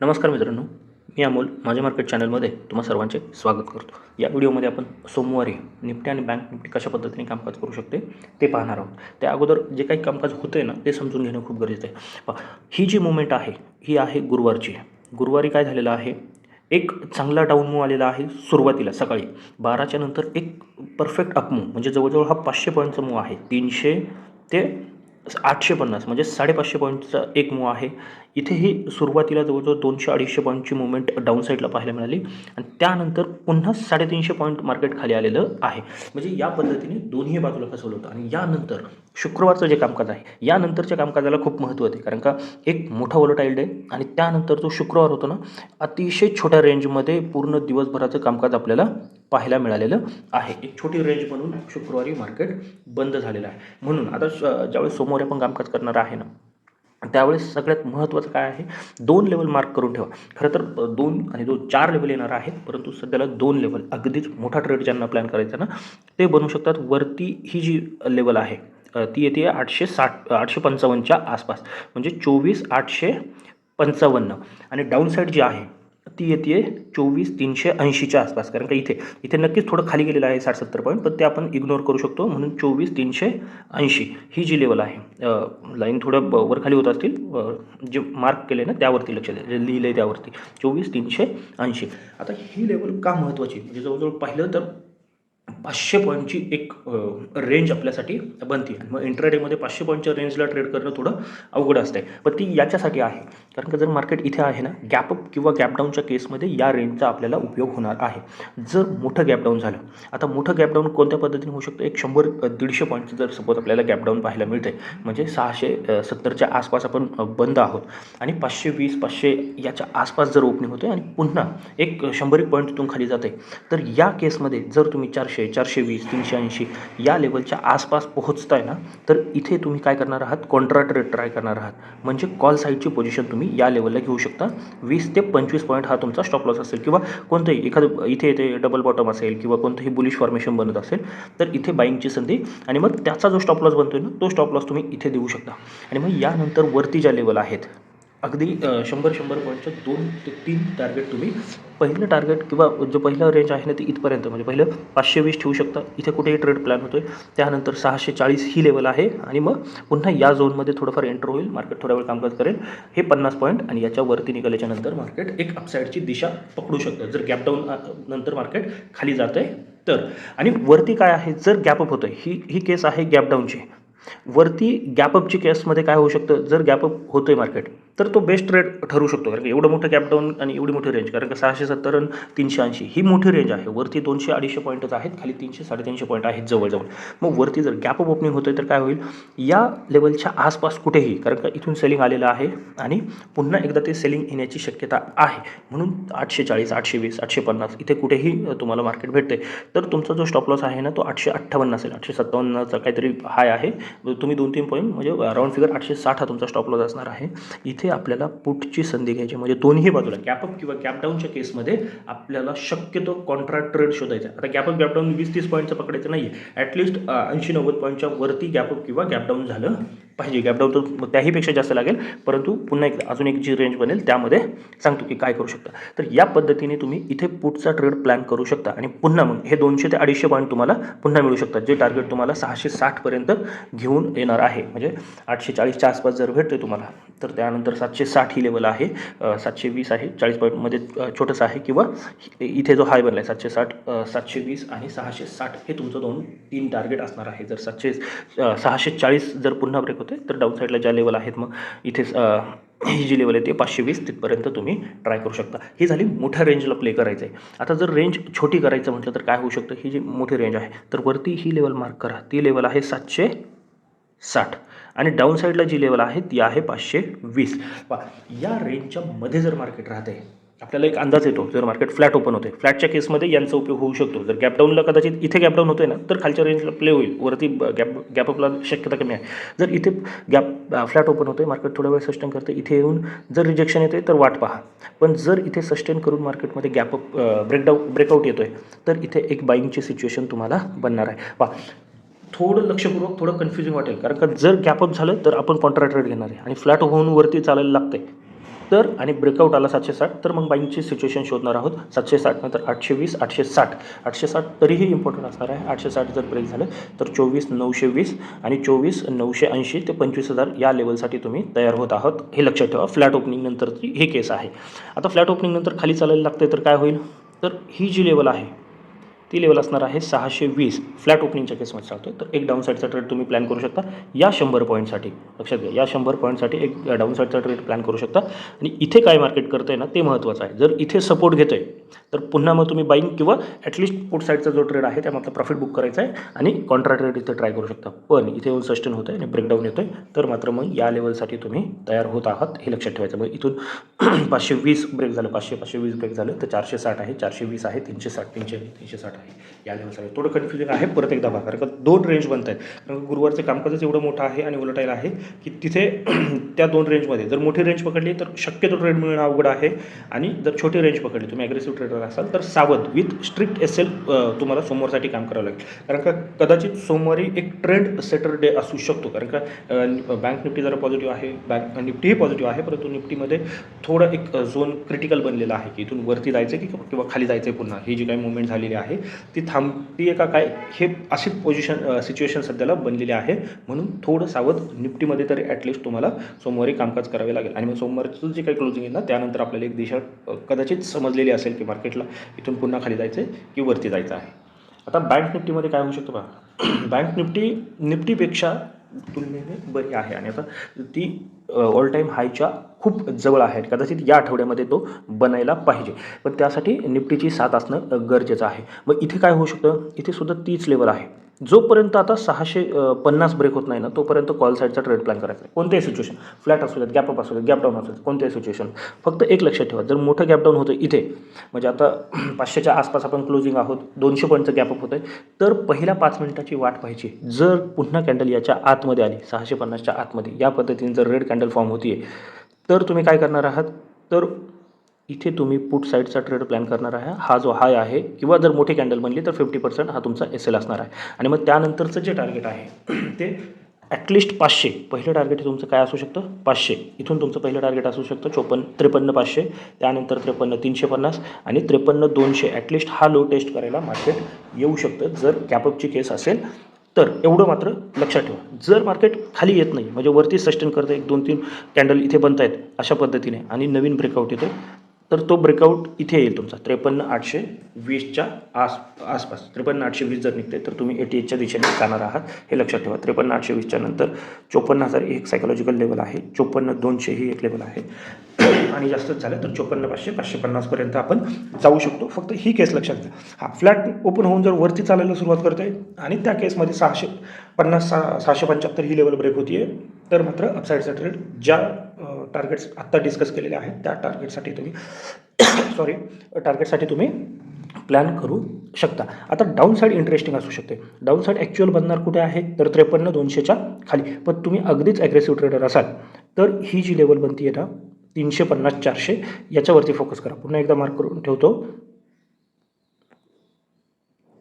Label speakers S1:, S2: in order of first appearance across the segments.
S1: नमस्कार मित्रांनो मी अमोल माझ्या मार्केट चॅनलमध्ये तुम्हा सर्वांचे स्वागत करतो. या व्हिडिओमध्ये आपण सोमवारी निफ्टी आणि बँक निफ्टी कशा पद्धतीने कामकाज करू शकते ते पाहणार आहोत. त्या अगोदर जे काही कामकाज होतं आहे ना ते समजून घेणं खूप गरजेचं आहे. पहा, ही जी मुवमेंट आहे ही आहे गुरुवारची. गुरुवारी काय झालेलं आहे? एक चांगला डाऊन मूव आलेला आहे सुरुवातीला सकाळी. बाराच्या नंतर एक परफेक्ट अपमूव म्हणजे जवळजवळ हा पाचशे पॉईंटचा मूव आहे. तीनशे ते आठशे पन्नास म्हणजे साडेपाचशे पॉईंटचा एक मूव आहे. इथेही सुरुवातीला जवळजवळ दोनशे अडीचशे पॉईंटची मुवमेंट डाऊन साईडला पाहायला मिळाली. आणि त्यानंतर पुन्हा साडेतीनशे पॉईंट मार्केट खाली आलेलं आहे. म्हणजे या पद्धतीने दोन्ही बाजूला फसवलं होतं. आणि यानंतर शुक्रवारचं जे कामकाज आहे यानंतरच्या कामकाजाला खूप महत्त्व आहे. कारण का एक मोठा वॉलटाईल डे आणि त्यानंतर जो शुक्रवार होतो ना अतिशय छोट्या रेंजमध्ये पूर्ण दिवसभराचं कामकाज आपल्याला पाहायला मिळालेलं आहे. एक छोटी रेंज म्हणून शुक्रवारी मार्केट बंद झालेलं आहे. म्हणून आता श- ज्यावेळेस सोमवारी आपण कामकाज करणार आहे ना त्यावेळेस सगळ्यात महत्त्वाचं काय आहे? दोन लेवल मार्क करून ठेवा. खरं तर दोन आणि दोन चार लेवल येणार आहेत परंतु सध्याला दोन लेवल अगदीच मोठा ट्रेड ज्यांना प्लॅन करायचा ना ते बनू शकतात. वरती ही जी लेवल आहे ती येते आठशे साठ आठशे पंचावन्नच्या आसपास. म्हणजे चोवीस आठशे पंचावन्न. आणि डाऊन साईड जी आहे ती येते चोवीस तीनशे ऐंशीच्या आसपास. कारण का इथे इथे नक्कीच थोडं खाली गेलेलं आहे साठ सत्तर पॉईंट पण ते आपण इग्नोर करू शकतो. म्हणून चोवीस तीनशे ऐंशी ही जी लेवल आहे. लाईन थोडं ब- वर खाली होत असतील. जे मार्क केले ना त्यावरती लक्ष द्या. जे लिहिलं आहे त्यावरती. चोवीस तीनशे ऐंशी. आता ही लेवल का महत्त्वाची म्हणजे जवळजवळ पाहिलं तर पाचशे पॉईंटची एक रेंज आपल्यासाठी बनते. आणि मग इंट्राडेमध्ये पाचशे पॉईंटच्या रेंजला ट्रेड करणं थोडं अवघड असते पण ती याच्यासाठी आहे. कारण का जर मार्केट इथे आहे ना गॅपअप किंवा गॅपडाऊनच्या केसमध्ये या रेंजचा आपल्याला उपयोग होणार आहे. जर मोठं गॅपडाऊन झालं आता मोठं गॅपडाऊन कोणत्या पद्धतीने होऊ शकतं? एक शंभर दीडशे पॉईंटचं जर सपोज आपल्याला गॅपडाऊन पाहायला मिळते म्हणजे सहाशे सत्तरच्या आसपास आपण बंद आहोत. आणि पाचशे वीस पाचशे याच्या आसपास जर ओपनिंग होते आणि पुन्हा एक शंभर एक पॉईंट तिथून खाली जाते तर या केसमध्ये जर तुम्ही चारशे चारशे वीस तीनशे ऐंशी या लेवलच्या आसपास पोहोचताय ना तर इथे तुम्ही काय करणार आहात? कॉन्ट्रा ट्रेड ट्राय करणार आहात. म्हणजे कॉल साईडची पोझिशन तुम्ही या लेवलला घेऊ शकता. वीस ते पंचवीस पॉईंट हा तुमचा स्टॉप लॉस असेल किंवा कोणतंही एखादं इथे इथे डबल बॉटम असेल किंवा कोणतंही बुलिश फॉर्मेशन बनत असेल तर इथे बाईंगची संधी आणि मग त्याचा जो स्टॉप लॉस आहे ना तो स्टॉप लॉस तुम्ही इथे देऊ शकता. आणि मग यानंतर वरती ज्या लेवल आहेत अगदी शंभर शंभर पॉईंटच्या दोन ते तीन टार्गेट तुम्ही पहिलं टार्गेट किंवा जो पहिलं रेंज आहे ना ते इथपर्यंत म्हणजे पहिलं पाचशे वीस ठेवू शकता. इथे कुठेही ट्रेड प्लॅन होतो आहे त्यानंतर सहाशे चाळीस ही लेवल आहे आणि मग पुन्हा या झोनमध्ये थोडंफार एंटर होईल. मार्केट थोड्या वेळ कामकाज करेल. हे पन्नास पॉईंट आणि याच्या वरती निघाल्याच्या नंतर मार्केट एक अपसाईडची दिशा पकडू शकतं. जर गॅपडाऊन नंतर मार्केट खाली जात आहे तर. आणि वरती काय आहे? जर गॅपअप होतं ही ही केस आहे गॅपडाऊनची वरती गॅपअपची केसमध्ये काय होऊ शकतं? जर गॅपअप होतोय मार्केट तर तो बेस्ट रेट ठरू शकतो. कारण का एवढं मोठं गॅपडाऊन आणि एवढी मोठी रेंज कारण का सहाशे सत्तर आणि तीनशे ऐंशी ही मोठी रेंज आहे. वरती दोनशे अडीचशे पॉईंटच आहेत खाली तीनशे साडेतीनशे पॉईंट आहेत जवळजवळ. मग वरती जर गॅपअप ओपनिंग होतोय तर काय होईल? या लेवलच्या आसपास कुठेही कारण का इथून सेलिंग आलेलं आहे आणि पुन्हा एकदा ते सेलिंग येण्याची शक्यता आहे. म्हणून आठशे चाळीस आठशे वीस आठशे पन्नास इथे कुठेही तुम्हाला मार्केट भेटते तर तुमचा जो स्टॉप लॉस आहे ना तो आठशे अठ्ठावन्न असेल. आठशे सत्तावन्नचा काहीतरी हाय आहे. तुम्ही दोन तीन पॉईंट म्हणजे राऊंड फिगर आठशे साठ हा तुमचा स्टॉप लॉस असणार आहे. इथे आपल्याला पुटची संधी घ्यायची म्हणजे दोन्ही बाजूला गॅपअप किंवा गॅपडाऊनच्या केसमध्ये आपल्याला शक्यतो कॉन्ट्रॅक्ट ट्रेड शोधायचा आता गॅपअप गॅपडाऊन वीस तीस पॉईंटचं पकडायचं नाही आहे ॲटलिस्ट ऐंशी नव्वद पॉईंटच्या वरती गॅपअप किंवा गॅपडाऊन झालं पाहिजे. गॅपडाऊन तर त्याहीपेक्षा जास्त लागेल. परंतु पुन्हा एक अजून एक जी रेंज बनेल त्यामध्ये सांगतो की काय करू शकता. तर या पद्धतीने तुम्ही इथे पुटचा ट्रेड प्लॅन करू शकता. आणि पुन्हा मग हे दोनशे ते अडीचशे पॉईंट तुम्हाला पुन्हा मिळू शकतात जे टार्गेट तुम्हाला सहाशे साठपर्यंत घेऊन येणार आहे. म्हणजे आठशे चाळीसच्या आसपास जर भेटते तुम्हाला तर त्यानंतर सातशे साठ ही लेवल आहे. सातशे वीस आहे चाळीस पॉईंटमध्ये छोटंसं आहे किंवा इथे जो हाय बनला आहे सातशे साठ सातशे वीस आणि सहाशे साठ हे तुमचं दोन तीन टार्गेट असणार आहे. जर सातशे सहाशे चाळीस जर पुन्हा ब्रेक होतं तर डाऊन साईडला ज्या लेवल आहेत मग इथे ही जी लेवल आहे ते पाचशे वीस तिथपर्यंत तुम्ही ट्राय करू शकता. ही झाली मोठ्या रेंजला प्ले करायचं आहे आता जर रेंज छोटी करायचं म्हटलं तर काय होऊ शकतं? ही जी मोठी रेंज आहे तर वरती ही लेवल मार्क करा. ती लेवल आहे सातशे साठ. आणि डाऊन साईडला जी लेवल आहे ती आहे पाचशे वीस. या रेंजच्या मध्ये जर मार्केट राहते आपल्याला एक अंदाज येतो जर मार्केट फ्लॅट ओपन होते. फ्लॅटच्या केसमध्ये यांचा उपयोग होऊ शकतो. जर गॅपडाऊनला कदाचित इथे गॅपडाऊन होतोय ना तर खालच्या रेंजला प्ले होईल. वरती गॅप गॅपअपला शक्यता कमी आहे. जर इथे गॅप फ्लॅट ओपन होतोय मार्केट थोडा वेळ सस्टेन करते इथे येऊन जर रिजेक्शन येते तर वाट पहा. पण जर इथे सस्टेन करून मार्केटमध्ये गॅपअप ब्रेकडाऊन ब्रेकआउट येतोय तर इथे एक बाईंगची सिच्युएशन तुम्हाला बनणार आहे. पहा. थोडं लक्षपूर्वक थोडं कन्फ्युजिंग वाटेल. कारण का जर गॅपअप झालं तर आपण कॉन्ट्रा ट्रेड घेणार आहे. आणि फ्लॅट होऊन वरती चालायला लागतंय. तर आणि ब्रेकआउट आला सातशे साठ तर मग बाईंगची सिच्युएशन शोधणार आहोत. सातशे साठ नंतर आठशे वीस आठशे साठ. आठशे साठ तरीही इम्पॉर्टंट असणार आहे. आठशे साठ जर ब्रेक झालं तर चोवीस नऊशे वीस आणि चोवीस नऊशे ऐंशी ते पंचवीस हजार या लेवलसाठी तुम्ही तयार होत आहात. हे लक्षात ठेवा. फ्लॅट ओपनिंग नंतरची ही केस आहे. आता फ्लॅट ओपनिंग नंतर खाली चालायला लागते तर काय होईल? तर ही जी लेवल आहे ती लेवल असणार आहे सहाशे वीस. फ्लॅट ओपनिंगच्या केसमध्ये चालतो तर एक डाऊन साईडचा ट्रेड तुम्ही प्लॅन करू शकता. या शंभर पॉईंटसाठी लक्षात घ्या या शंभर पॉईंटसाठी एक डाऊन साईडचा ट्रेड प्लॅन करू शकता. आणि इथे काय मार्केट करतं आहे ना ते महत्त्वाचं आहे. जर इथे सपोर्ट घेतं आहे तर पुन्हा मग तुम्ही बाईंग किंवा ॲटलिस्ट पुट साईडचा जो ट्रेड आहे त्यामधला प्रॉफिट बुक करायचा आहे आणि कॉन्ट्रा ट्रेड इथे ट्राय करू शकता. पण इथे येऊन सस्टेन होतं आहे आणि ब्रेकडाऊन येतो आहे तर मात्र मग या लेवलसाठी तुम्ही तयार होत आहात हे लक्षात ठेवायचं. मग इथून पाचशे वीस ब्रेक झालं. पाचशे पाचशे वीस ब्रेक झालं. तर चारशे साठ आहे चारशे वीस आहे तीनशे साठ तीनशे तीनशे साठ आहे. या लेवलसाठी थोडं कन्फ्युजन आहे परत एकदा बघा. कारण का दोन रेंज बनत आहेत कारण गुरुवारचं कामकाजच एवढं मोठं आहे आणि उलटाईल आहे की तिथे त्या दोन रेंजमध्ये जर मोठी रेंज पकडली तर शक्यतो ट्रेड मिळणं अवघड आहे. आणि जर छोटी रेंज पकडली तुम्ही ॲग्रेसिव्ह ट्रेडर असाल तर सावध विथ स्ट्रिक्ट एस एल तुम्हाला सोमवारसाठी काम करावं लागेल. कारण का कदाचित सोमवारी एक ट्रेंड सेटर डे असू शकतो. कारण का बँक निफ्टी जरा पॉझिटिव्ह आहे बँक निफ्टीही पॉझिटिव्ह आहे परंतु निफ्टीमध्ये थोडं एक झोन क्रिटिकल बनलेला आहे. की इथून वरती जायचं की किंवा खाली जायचं आहे पुन्हा. ही जी काही मुवमेंट झालेली आहे ती थांबती का काय हे अशी पोझिशन सिच्युएशन सध्याला बनलेली आहे. म्हणून थोडं सावध निफ्टीमध्ये तरी ॲटलिस्ट तुम्हाला सोमवारी कामकाज करावे लागेल. आणि मग सोमवारचं जे काही क्लोजिंग आहे ना त्यानंतर आपल्याला एक दिशा कदाचित समजलेली असेल की मार्केटला इथून पुन्हा खाली जायचं आहे की वरती जायचं आहे. आता बँक निफ्टीमध्ये काय होऊ शकतं बघा. बँक निफ्टी निफ्टीपेक्षा तुलनेने बरी आहे. आणि आता ती ऑल टाईम हायच्या खूप जवळ आहे. कदाचित या आठवड्यामध्ये तो बनायला पाहिजे. पण त्यासाठी निफ्टीची साथ असणं गरजेचं आहे. मग इथे काय होऊ शकतं? इथे सुद्धा तीच लेवल आहे. जोपर्यंत आता सहाशे पन्नास ब्रेक होत नाही ना तोपर्यंत कॉल साईडचा ट्रेड प्लॅन करायचा आहे. कोणत्याही सिच्युएशन फ्लॅट असू देत गॅपअप असू देत गॅपडाऊन असू देत कोणत्याही सिच्युएशन फक्त एक लक्षात ठेवा जर मोठं गॅपडाऊन होतं इथे म्हणजे आता पाचशेच्या आसपास आपण क्लोजिंग आहोत दोनशे पॉईंटचं गॅपअप होतं आहे तर पहिल्या पाच मिनिटाची वाट पाहिजे जर पुन्हा कॅन्डल याच्या आतमध्ये आली सहाशे पन्नासच्या आतमध्ये या पद्धतीने जर रेड कॅन्डल फॉर्म होती तर तुम्ही काय करणार आहात? तर इथे तुम्ही पुट साईडचा ट्रेड प्लॅन करणार आहे. हा जो हाय आहे किंवा जर मोठी कॅन्डल बनली तर फिफ्टी पर्सेंट हा तुमचा एस एल असणार आहे. आणि मग त्यानंतरचं जे टार्गेट आहे ते ॲटलिस्ट पाचशे. पहिलं टार्गेट तुमचं काय असू शकतं? पाचशे. इथून तुमचं पहिलं टार्गेट असू शकतं चोपन्न त्रेपन्न पाचशे. त्यानंतर त्रेपन्न तीनशे पन्नास. आणि त्रेपन्न दोनशे. ॲटलिस्ट हा लो टेस्ट करायला मार्केट येऊ शकतं जर कॅपअपची केस असेल. तर एवढं मात्र लक्षात ठेवा. जर मार्केट खाली येत नाही म्हणजे वरती सस्टेन करतं एक दोन तीन कॅन्डल इथे बनत आहेत अशा पद्धतीने आणि नवीन ब्रेकआउट येतो तर तो ब्रेकआउट इथे येईल तुमचा. त्रेपन्न आठशे वीसच्या आस आसपास. त्रेपन्न आठशे वीस जर निघते तर तुम्ही एटी एचच्या दिशेने जाणार आहात. हे लक्षात ठेवा. त्रेपन्न आठशे वीसच्या नंतर चोपन्न हजार एक सायकोलॉजिकल लेवल आहे. चोपन्न दोनशे ही एक लेवल आहे. आणि जास्तच झालं तर चोपन्न पाचशे पाचशे पन्नासपर्यंत आपण जाऊ शकतो. फक्त ही केस लक्षात घ्या. हा फ्लॅट ओपन होऊन जर वरती चालायला सुरुवात करते आणि त्या केसमध्ये सहाशे पन्नास सहा सहाशे पंच्याहत्तर ही लेवल ब्रेक होती आहे तर मात्र अपसाईडचा ट्रेड ज्या टार्गेट्स आत्ता डिस्कस केलेले आहेत. त्या टार्गेटसाठी तुम्ही सॉरी टार्गेटसाठी तुम्ही प्लॅन करू शकता. आता डाऊन साईड इंटरेस्टिंग असू शकते. डाऊन साईड ॲक्च्युअल बनणार कुठे आहे? तर त्रेपन्न दोनशेच्या खाली. पण तुम्ही अगदीच ॲग्रेसिव्ह ट्रेडर असाल तर ही जी लेवल बनती आहे ना तीनशे पन्नास चारशे याच्यावरती फोकस करा. पुन्हा एकदा मार्क करून ठेवतो.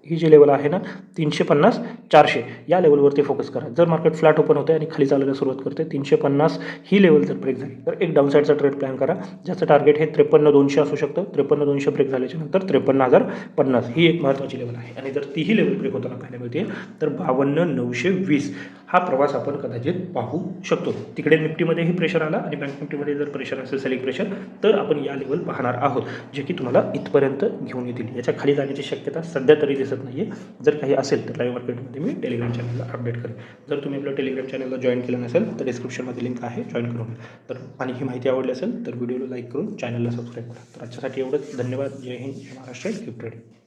S1: ही जी लेवल आहे ना तीनशे पन्नास चारशे या लेवलवरती फोकस करा. जर मार्केट फ्लॅट ओपन होते आणि खाली चालायला सुरुवात करते तीनशे पन्नास ही लेवल जर ब्रेक झाली तर एक डाऊनसाईडचा ट्रेड प्लॅन करा. ज्याचं टार्गेट हे त्रेपन्न दोनशे असू शकतं. त्रेपन्न दोनशे ब्रेक झाल्याच्यानंतर त्रेपन्न हजार पन्नास ही एक महत्त्वाची लेवल आहे. आणि जर तीही लेवल ब्रेक होताना पाहायला मिळते तर बावन्न नऊशे वीस. हा प्रवास आपण कदाचित पाहू शकतो. तिकडे निफ्टीमध्येही प्रेशर आला आणि बँक निफ्टीमध्ये जर प्रेशर असेल सेलिंग प्रेशर तर आपण या लेवल पाहणार आहोत जे की तुम्हाला इथपर्यंत घेऊन येतील. याच्या खाली जाण्याची शक्यता सध्या तरी दिसत नाही आहे जर काही असेल तर लाईव्ह मार्केटमध्ये मी टेलिग्राम चॅनलला अपडेट करेन. जर तुम्ही आपल्या टेलिग्राम चॅनलला जॉईन केलं नसेल तर डिस्क्रिप्शनमध्ये लिंक आहे जॉईन करून तर आणि ही माहिती आवडली असेल तर व्हिडिओला लाईक करून चॅनलला सबस्क्राईब करा. तर आजच्यासाठी एवढंच. धन्यवाद. जय हिंद. जय महाराष्ट्र. Gift trading